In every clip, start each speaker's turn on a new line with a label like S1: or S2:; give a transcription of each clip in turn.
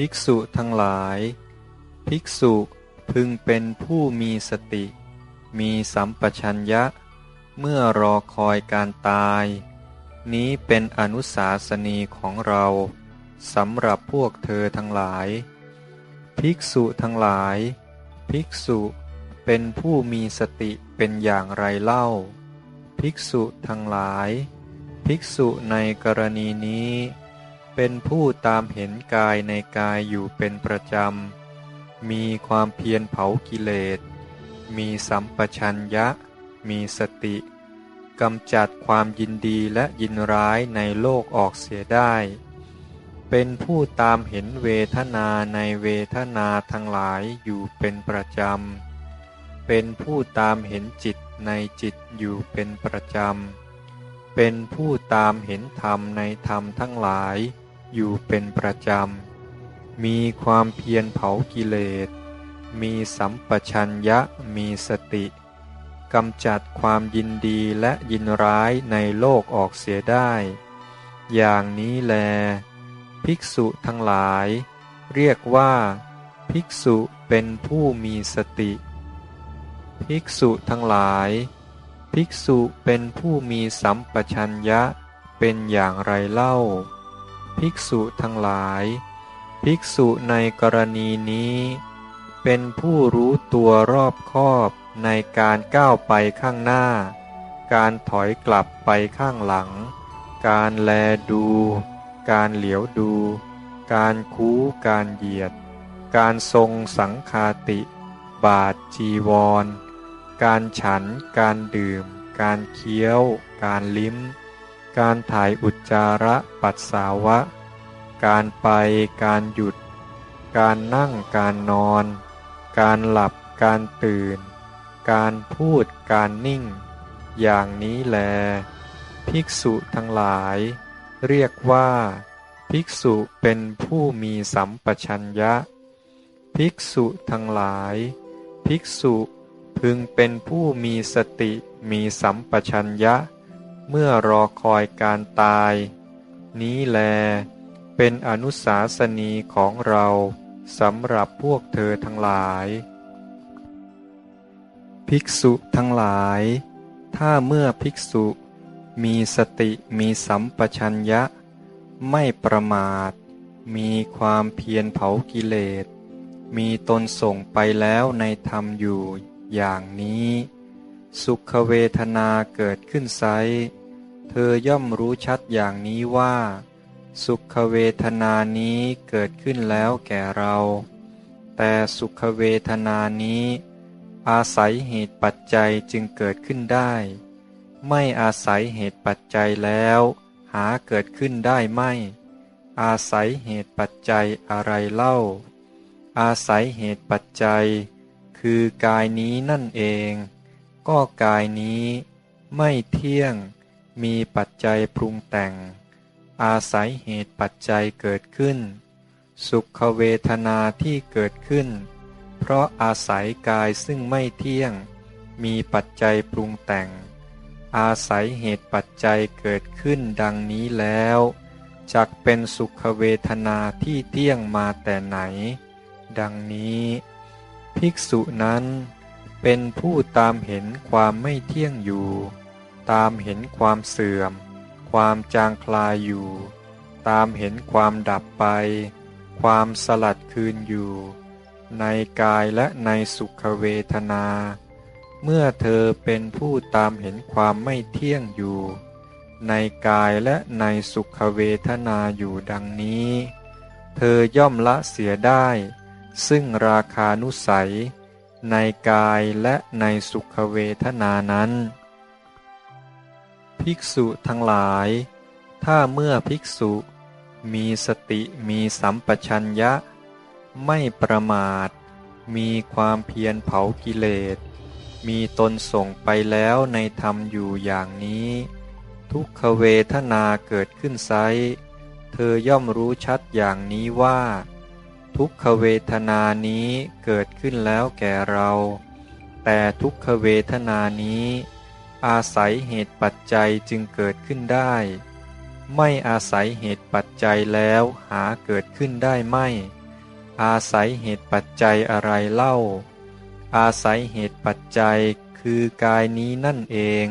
S1: ภิกษุทั้งหลาย ภิกษุพึงเป็นผู้มีสติ มีสัมปชัญญะ เมื่อรอคอยการตาย นี้เป็นอนุสาสนีของเราสำหรับพวกเธอทั้งหลาย ภิกษุทั้งหลาย ภิกษุเป็นผู้มีสติเป็นอย่างไรเล่า ภิกษุทั้งหลาย ภิกษุในกรณีนี้ เป็นผู้ตามเห็นกายในกายอยู่เป็นประจำ มีความเพียรเผากิเลส มีสัมปชัญญะ มีสติกำจัดความยินดีและยินร้ายในโลกออกเสียได้ เป็นผู้ตามเห็นเวทนาในเวทนาทั้งหลายอยู่เป็นประจำ เป็นผู้ตามเห็นจิตในจิตอยู่เป็นประจำ เป็นผู้ตามเห็นธรรมในธรรมทั้งหลาย อยู่เป็นประจำ มีความเพียรเผากิเลส มีสัมปชัญญะมีสติกำจัดความยินดีและยินร้ายในโลกออกเสียได้ อย่างนี้แล ภิกษุทั้งหลาย เรียกว่า ภิกษุเป็นผู้มีสติ ภิกษุทั้งหลาย ภิกษุเป็นผู้มีสัมปชัญญะเป็นอย่างไรเล่า ภิกษุทั้งหลาย ภิกษุในกรณีนี้ เป็นผู้รู้ตัวรอบคอบในการก้าวไปข้างหน้า การถอยกลับไปข้างหลัง การแลดู การเหลียวดู การคู้การเหยียด การทรงสังคาติ บาทจีวร การฉัน การดื่ม การเคี้ยว การลิ้ม การถ่ายอุจจาระปัสสาวะ การไปการหยุด การนั่งการนอน การหลับการตื่น การพูดการนิ่ง อย่างนี้แล ภิกษุทั้งหลาย เรียกว่า ภิกษุเป็นผู้มีสัมปชัญญะ ภิกษุทั้งหลาย ภิกษุพึงเป็นผู้มีสติมีสัมปชัญญะ เมื่อรอคอยการตาย นี้แล เป็นอนุสาสนีของเราสำหรับพวกเธอทั้งหลาย ภิกษุทั้งหลาย ถ้าเมื่อภิกษุมีสติมีสัมปชัญญะ ไม่ประมาท มีความเพียรเผากิเลส มีตนส่งไปแล้วในธรรมอยู่อย่างนี้ สุขเวทนาเกิดขึ้นไซเธอย่อมรู้ชัดอย่างนี้ว่า สุขเวทนานี้เกิดขึ้นแล้วแก่เรา แต่สุขเวทนานี้ อาศัยเหตุปัจจัยจึงเกิดขึ้นได้ ไม่อาศัยเหตุปัจจัยแล้ว หาเกิดขึ้นได้ไม่ อาศัยเหตุปัจจัยอะไรเล่า อาศัยเหตุปัจจัย คือกายนี้นั่นเอง ก็กายนี้ไม่เที่ยงมีปัจจัยปรุงแต่ง อาศัยเหตุปัจจัยเกิดขึ้น สุขเวทนาที่เกิดขึ้น เพราะอาศัยกายซึ่งไม่เที่ยง มีปัจจัยปรุงแต่ง อาศัยเหตุปัจจัยเกิดขึ้นดังนี้แล้วจักเป็นสุขเวทนาที่เที่ยงมาแต่ไหน ดังนี้ ภิกษุนั้น เป็นผู้ตามเห็นความไม่เที่ยงอยู่ ตามเห็นความเสื่อม ความจางคลายอยู่ ตามเห็นความดับไป ความสลัดคืนอยู่ ในกายและในสุขเวทนา เมื่อเธอเป็นผู้ตามเห็นความไม่เที่ยงอยู่ ในกายและในสุขเวทนาอยู่ดังนี้ เธอย่อมละเสียได้ ซึ่งราคานุสัย ในกายและในสุขเวทนานั้น ภิกษุทั้งหลาย ถ้าเมื่อภิกษุมีสติมีสัมปชัญญะ ไม่ประมาท มีความเพียรเผากิเลส มีตนส่งไปแล้วในธรรมอยู่อย่างนี้ ทุกขเวทนาเกิดขึ้นไซเธอย่อมรู้ชัดอย่างนี้ว่า ทุกขเวทนานี้เกิดขึ้นแล้วแก่เรา แต่ทุกขเวทนานี้ อาศัยเหตุปัจจัยจึงเกิดขึ้นได้ ไม่อาศัยเหตุปัจจัยแล้วหาเกิดขึ้นได้ไม่ อาศัยเหตุปัจจัยอะไรเล่า อาศัยเหตุปัจจัยคือกายนี้นั่นเอง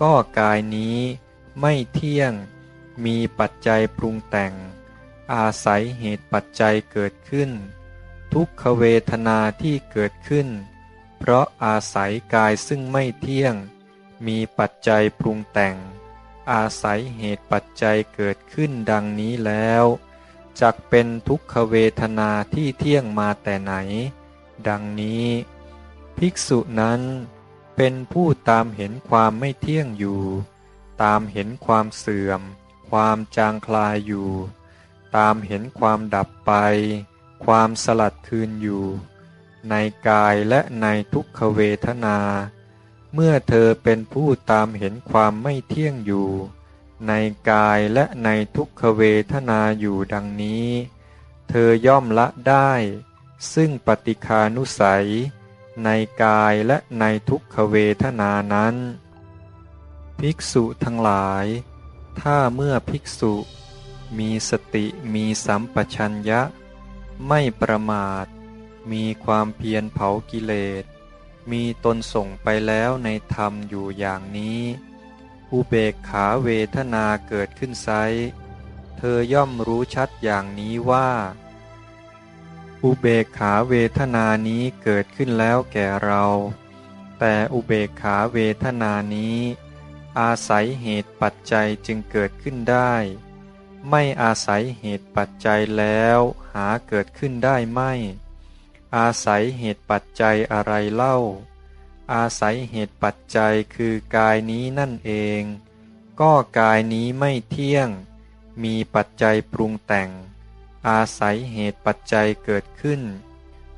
S1: ก็กายนี้ไม่เที่ยง มีปัจจัยปรุงแต่ง อาศัยเหตุปัจจัยเกิดขึ้น ทุกขเวทนาที่เกิดขึ้น เพราะอาศัยกายซึ่งไม่เที่ยง มีปัจจัยปรุงแต่ง อาศัยเหตุปัจจัยเกิดขึ้นดังนี้แล้วจักเป็นทุกขเวทนาที่เที่ยงมาแต่ไหน ดังนี้ ภิกษุนั้นเป็นผู้ตามเห็นความไม่เที่ยงอยู่ ตามเห็นความเสื่อม ความจางคลายอยู่ ตามเห็นความดับไป ความสลัดคืนอยู่ ในกายและในทุกขเวทนา เมื่อเธอเป็นผู้ตามเห็นความไม่เที่ยงอยู่ ในกายและในทุกขเวทนาอยู่ดังนี้ เธอย่อมละได้ ซึ่งปฏิคานุสัย ในกายและในทุกขเวทนานั้น ภิกษุทั้งหลาย ถ้าเมื่อภิกษุ มีสติมีสัมปชัญญะ ไม่ประมาท มีความเพียรเผากิเลส มีตนส่งไปแล้วในธรรมอยู่อย่างนี้อุเบกขาเวทนาเกิดขึ้นไซเธอย่อมรู้ชัดอย่างนี้ว่า อุเบกขาเวทนานี้เกิดขึ้นแล้วแก่เรา แต่อุเบกขาเวทนานี้ อาศัยเหตุปัจจัยจึงเกิดขึ้นได้ ไม่อาศัยเหตุปัจจัยแล้วหาเกิดขึ้นได้ไม่ อาศัยเหตุปัจจัยอะไรเล่า อาศัยเหตุปัจจัยคือกายนี้นั่นเอง ก็กายนี้ไม่เที่ยง มีปัจจัยปรุงแต่ง อาศัยเหตุปัจจัยเกิดขึ้น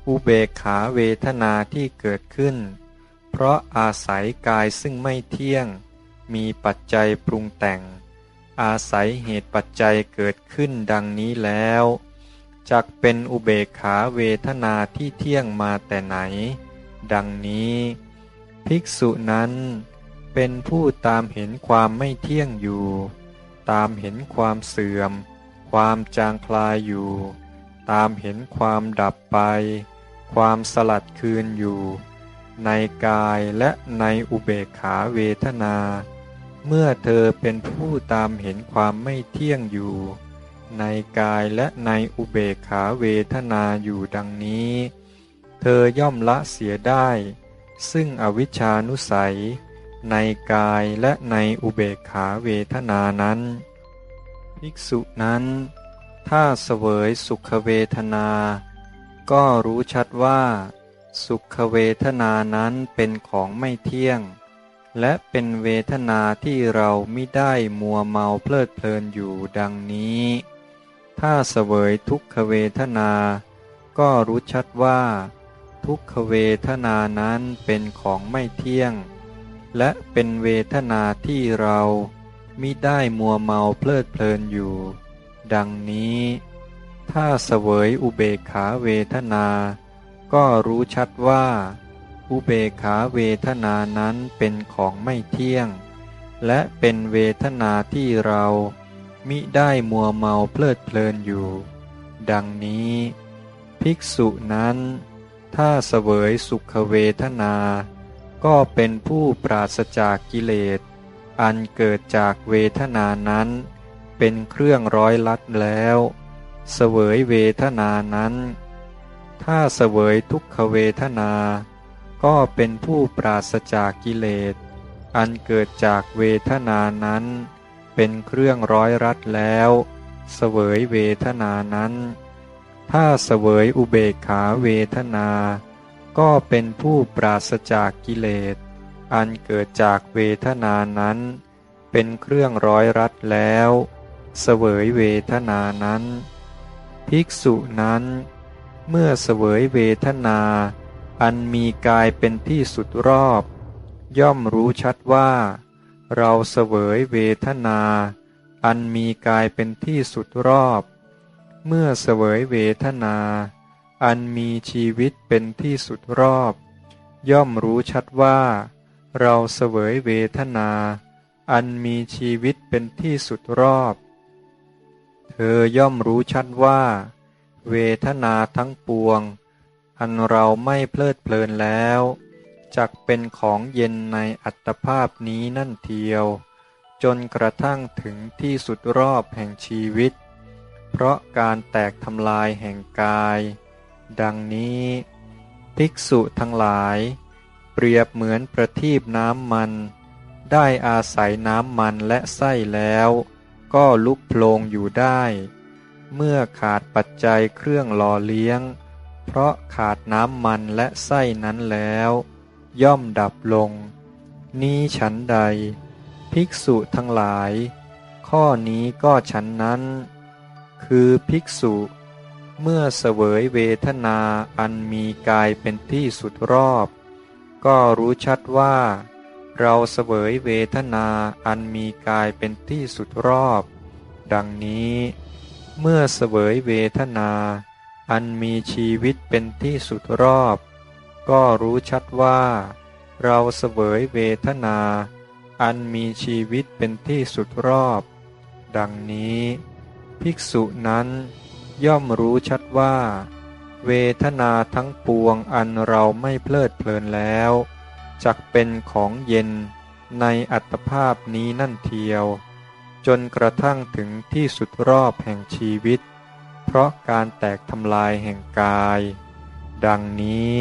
S1: อุเบกขาเวทนาที่เกิดขึ้น เพราะอาศัยกายซึ่งไม่เที่ยง มีปัจจัยปรุงแต่ง อาศัยเหตุปัจจัยเกิดขึ้นดังนี้แล้วจักเป็นอุเบกขาเวทนาที่เที่ยงมาแต่ไหน ดังนี้ ภิกษุนั้นเป็นผู้ตามเห็นความไม่เที่ยงอยู่ ตามเห็นความเสื่อม ความจางคลายอยู่ ตามเห็นความดับไป ความสลัดคืนอยู่ ในกายและในอุเบกขาเวทนา เมื่อเธอเป็นผู้ตามเห็นความไม่เที่ยงอยู่ ในกายและในอุเบกขาเวทนาอยู่ดังนี้ เธอย่อมละเสียได้ ซึ่งอวิชานุสัย ในกายและในอุเบกขาเวทนานั้น ภิกษุนั้น ถ้าเสวยสุขเวทนา ก็รู้ชัดว่า สุขเวทนานั้นเป็นของไม่เที่ยง และเป็นเวทนาที่เราไม่ได้มัวเมาเพลิดเพลินอยู่ดังนี้ ถ้าเสวยทุกขเวทนา ก็รู้ชัดว่า ทุกขเวทนานั้นเป็นของไม่เที่ยง และเป็นเวทนาที่เรามิได้มัวเมาเพลิดเพลินอยู่ ดังนี้ ถ้าเสวยอุเบกขาเวทนา ก็รู้ชัดว่า อุเบกขาเวทนานั้นเป็นของไม่เที่ยง และเป็นเวทนาที่เรามิได้มัวเมาเพลิดเพลินอยู่ ดังนี้ ภิกษุนั้น ถ้าเสวยสุขเวทนา ก็เป็นผู้ปราศจากกิเลส อันเกิดจากเวทนานั้น เป็นเครื่องร้อยลัดแล้ว เสวยเวทนานั้น ถ้าเสวยทุกขเวทนา ก็เป็นผู้ปราศจากกิเลส อันเกิดจากเวทนานั้น เป็นเครื่องร้อยรัดแล้ว เสวยเวทนานั้น ถ้าเสวยอุเบกขาเวทนา ก็เป็นผู้ปราศจากกิเลส อันเกิดจากเวทนานั้น เป็นเครื่องร้อยรัดแล้ว เสวยเวทนานั้น ภิกษุนั้น เมื่อเสวยเวทนา อันมีกายเป็นที่สุดรอบ ย่อมรู้ชัดว่า เราเสวยเวทนา อันมีกายเป็นที่สุดรอบ เมื่อเสวยเวทนา อันมีชีวิตเป็นที่สุดรอบ ย่อมรู้ชัดว่า เราเสวยเวทนา อันมีชีวิตเป็นที่สุดรอบ เธอย่อมรู้ชัดว่า เวทนาทั้งปวง อันเราไม่เพลิดเพลินแล้วจักเป็นของเย็นในอัตภาพนี้นั่นเทียว จนกระทั่งถึงที่สุดรอบแห่งชีวิต เพราะการแตกทำลายแห่งกาย ดังนี้ ภิกษุทั้งหลาย เปรียบเหมือนประทีปน้ำมัน ได้อาศัยน้ำมันและไส้แล้ว ก็ลุกโพลงอยู่ได้ เมื่อขาดปัจจัยเครื่องหล่อเลี้ยง เพราะขาดน้ำมันและไส้นั้นแล้ว ย่อมดับลง นี้ฉันใด ภิกษุทั้งหลาย ข้อนี้ก็ฉันนั้น คือภิกษุ เมื่อเสวยเวทนาอันมีกายเป็นที่สุดรอบ ก็รู้ชัดว่า เราเสวยเวทนาอันมีกายเป็นที่สุดรอบ ดังนี้ เมื่อเสวยเวทนา อันมีชีวิตเป็นที่สุดรอบ ก็รู้ชัดว่า เราเสวยเวทนา อันมีชีวิตเป็นที่สุดรอบ ดังนี้ ภิกษุนั้นย่อมรู้ชัดว่า เวทนาทั้งปวงอันเราไม่เพลิดเพลินแล้วจักเป็นของเย็นในอัตภาพนี้นั่นเทียว จนกระทั่งถึงที่สุดรอบแห่งชีวิต เพราะการแตกทำลายแห่งกาย ดังนี้